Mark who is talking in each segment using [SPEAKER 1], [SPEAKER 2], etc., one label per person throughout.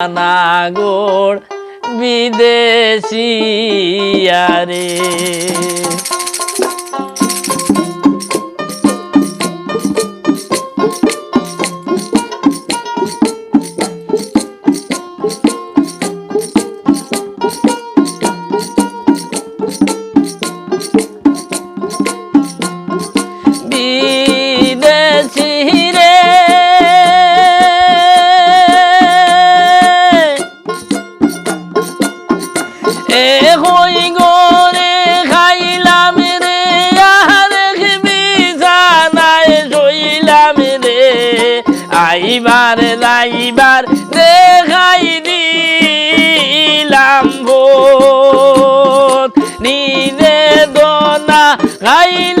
[SPEAKER 1] নাগর বিদেশিয়ারে যাইবার যাইবার দেখাই দিলাম ভোট। নিজে দোনা খাইল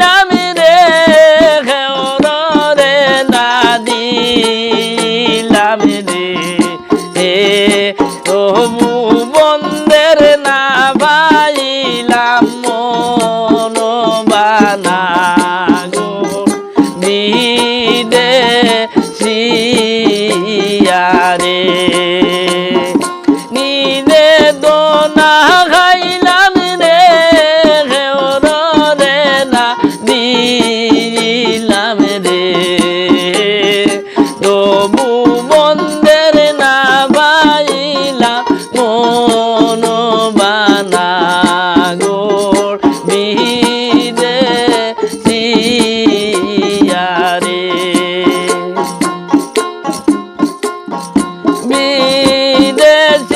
[SPEAKER 1] বিদেশিরে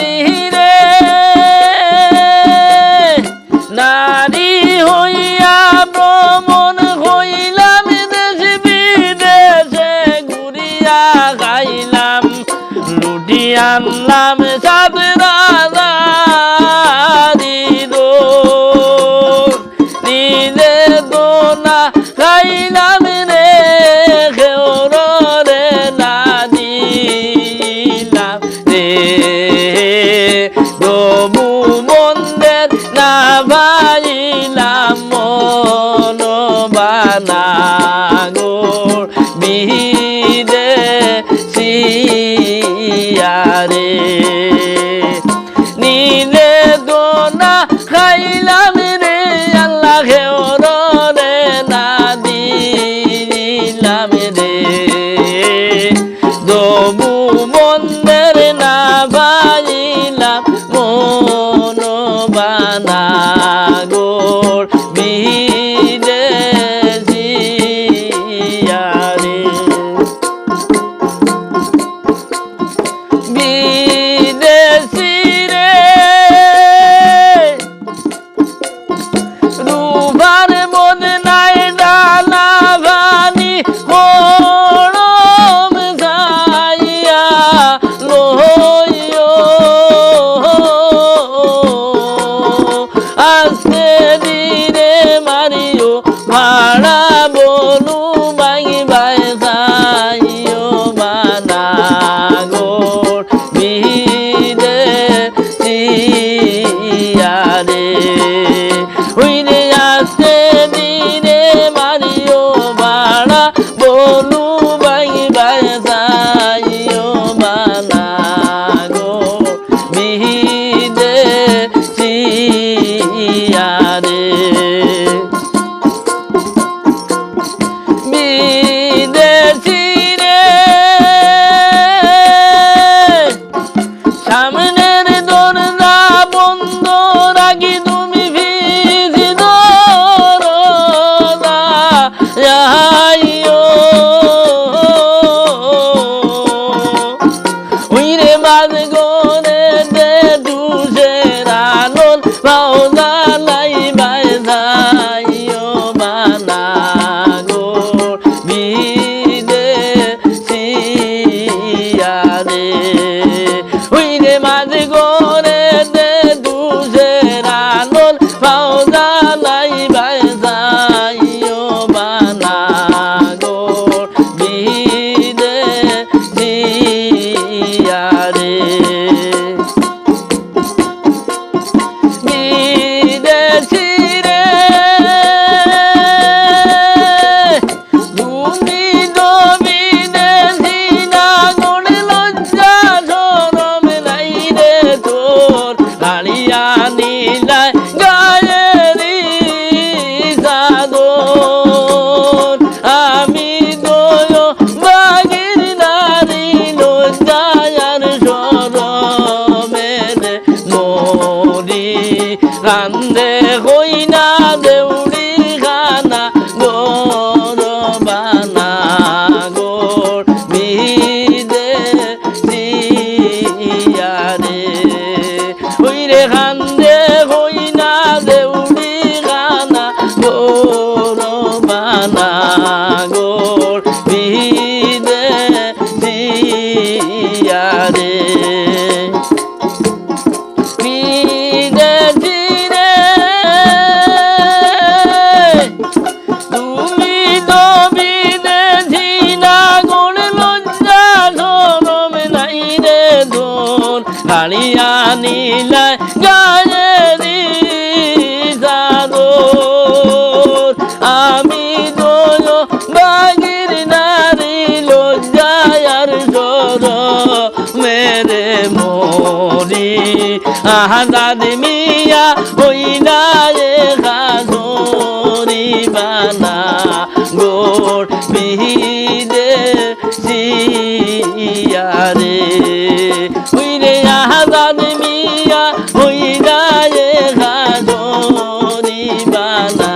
[SPEAKER 1] নারী হইয়া ভ্রমণ হইলাম দেশ বিদেশে গাইলাম লুটি আনলাম সব নাঙর বিদে সিয়ারে নীলে দোনা খাইলাম রে, আল্লাহ ঘেওর রে না দিলাম রে। দবু মন্দের না বাজিলাম মন বানা গোর বি Yeah. বানা গোর বিদে বিদেশি রে তুমি তো বিদেশি না গুণ লজ্জা সরম নাই রে ধন হারিয়া নীলায় আহাদ মিয়া হই না এ গাজরি বানা। গোর বিদে সিয়ারে উইরে আহাদ মিয়া হই না এ গাজরি বানা।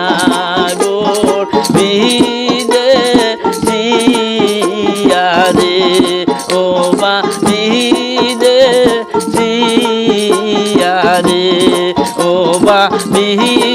[SPEAKER 1] গোর বিদে সিয়ারে ও বা মিহি